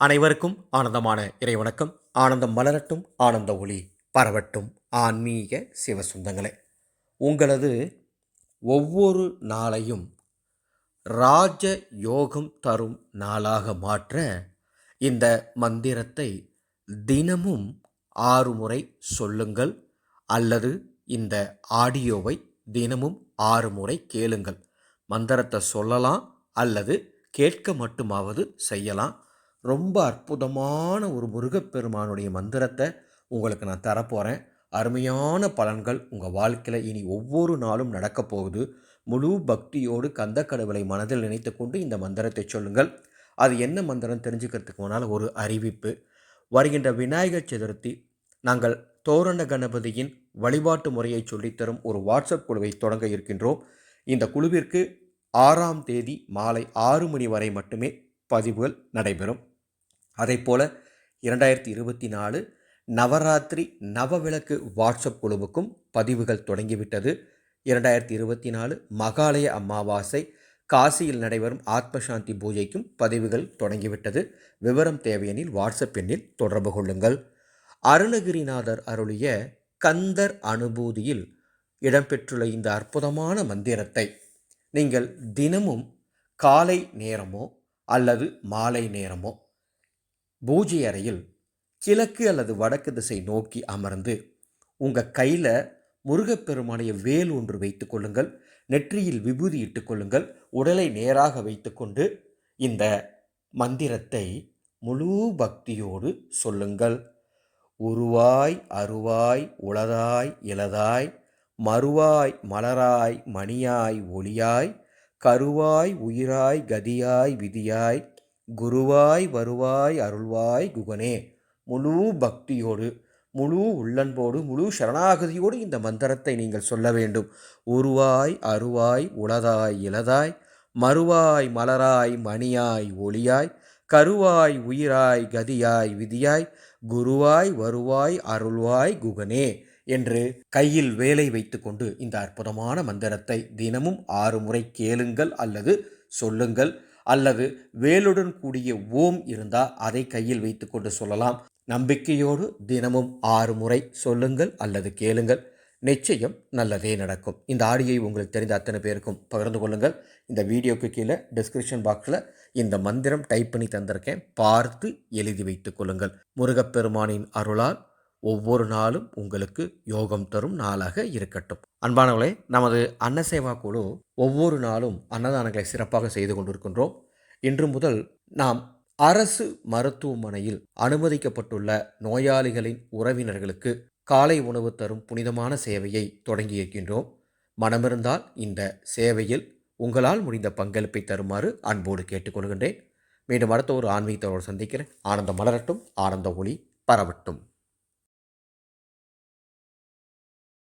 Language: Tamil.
அனைவருக்கும் ஆனந்தமான இறைவணக்கம். ஆனந்தம் மலரட்டும் ஆனந்த ஒளி பரவட்டும். ஆன்மீக சிவசுந்தங்களே உங்களது ஒவ்வொரு நாளையும் ராஜ யோகம் தரும் நாளாக மாற்ற இந்த மந்திரத்தை தினமும் ஆறு முறை சொல்லுங்கள் அல்லது இந்த ஆடியோவை தினமும் ஆறு முறை கேளுங்கள். மந்திரத்தை சொல்லலாம் அல்லது கேட்க மட்டுமாவது செய்யலாம். ரொம்ப அற்புதமான ஒரு முருகப்பெருமானுடைய மந்திரத்தை உங்களுக்கு நான் தரப்போகிறேன் அருமையான பலன்கள் உங்கள் வாழ்க்கையில் இனி ஒவ்வொரு நாளும் நடக்கப் போகுது. முழு பக்தியோடு கந்த கடவுளை மனதில் நினைத்து கொண்டு இந்த மந்திரத்தை சொல்லுங்கள். அது என்ன மந்திரம் தெரிஞ்சுக்கிறதுக்கு முன்னால் ஒரு அறிவிப்பு. வருகின்ற விநாயகர் சதுர்த்தி நாங்கள் தோரண கணபதியின் வழிபாட்டு முறையை சொல்லித்தரும் ஒரு வாட்ஸ்அப் குழுவை தொடங்க இருக்கின்றோம். இந்த குழுவிற்கு ஆறாம் தேதி மாலை ஆறு மணி வரை மட்டுமே பதிவுகள் நடைபெறும். அதே போல் இரண்டாயிரத்தி இருபத்தி நாலு நவராத்திரி நவவிளக்கு வாட்ஸ்அப் குழுவுக்கும் பதிவுகள் தொடங்கிவிட்டது. இரண்டாயிரத்தி இருபத்தி நாலு மகாலய அமாவாசை காசியில் நடைபெறும் ஆத்மசாந்தி பூஜைக்கும் பதிவுகள் தொடங்கிவிட்டது. விவரம் தேவையெனில் வாட்ஸ்அப் எண்ணில் தொடர்பு கொள்ளுங்கள். அருணகிரிநாதர் அருளிய கந்தர் அனுபூதியில் இடம்பெற்றுள்ள இந்த அற்புதமான மந்திரத்தை நீங்கள் தினமும் காலை நேரமோ அல்லது மாலை நேரமோ பூஜை அறையில் கிழக்கு அல்லது வடக்கு திசை நோக்கி அமர்ந்து உங்கள் கையில் முருகப்பெருமானைய வேல் ஒன்று வைத்துக் கொள்ளுங்கள் நெற்றியில் விபூதி இட்டுக்கொள்ளுங்கள் உடலை நேராக வைத்துக்கொண்டு இந்த மந்திரத்தை முழு பக்தியோடு சொல்லுங்கள். உருவாய் அருவாய் உளதாய் இளதாய் மறுவாய் மலராய் மணியாய் ஒளியாய் கருவாய் உயிராய் கதியாய் விதியாய் குருவாய் வருவாய் அருள்வாய் குகனே. முழு பக்தியோடு முழு உள்ளன்போடு முழு சரணாகதியோடு இந்த மந்திரத்தை நீங்கள் சொல்ல வேண்டும். உருவாய் அருவாய் உளதாய் இளதாய் மறுவாய் மலராய் மணியாய் ஒளியாய் கருவாய் உயிராய் கதியாய் விதியாய் குருவாய் வருவாய் அருள்வாய் குகனே என்று கையில் வேலை வைத்துக்கொண்டு இந்த அற்புதமான மந்திரத்தை தினமும் ஆறு முறை கேளுங்கள் அல்லது சொல்லுங்கள். அல்லது வேலுடன் கூடிய ஓம் இருந்தால் அதை கையில் வைத்துக்கொண்டு சொல்லலாம். நம்பிக்கையோடு தினமும் ஆறு முறை சொல்லுங்கள் அல்லது கேளுங்கள். நிச்சயம் நல்லதே நடக்கும். இந்த ஆடியை உங்களுக்கு தெரிந்த அத்தனை பேருக்கும் பகிர்ந்து கொள்ளுங்கள். இந்த வீடியோக்கு கீழே டிஸ்கிரிப்ஷன் பாக்ஸில் இந்த மந்திரம் டைப் பண்ணி தந்திருக்கேன். பார்த்து எழுதி வைத்துக் கொள்ளுங்கள். முருகப்பெருமானின் அருளால் ஒவ்வொரு நாளும் உங்களுக்கு யோகம் தரும் நாளாக இருக்கட்டும். அன்பானவர்களே நமது அன்னசேவா குழு ஒவ்வொரு நாளும் அன்னதானங்களை சிறப்பாக செய்து கொண்டிருக்கின்றோம். இன்று முதல் நாம் அரசு மருத்துவமனையில் அனுமதிக்கப்பட்டுள்ள நோயாளிகளின் உறவினர்களுக்கு காலை உணவு தரும் புனிதமான சேவையை தொடங்கி இருக்கின்றோம் மனமிருந்தால் இந்த சேவையில் உங்களால் முடிந்த பங்களிப்பை தருமாறு அன்போடு கேட்டுக்கொள்கின்றேன். மீண்டும் அடுத்த ஒரு ஆன்மீகத்தோடு சந்திக்கிறேன். ஆனந்தம் மலரட்டும் ஆனந்த ஒளி பரவட்டும்.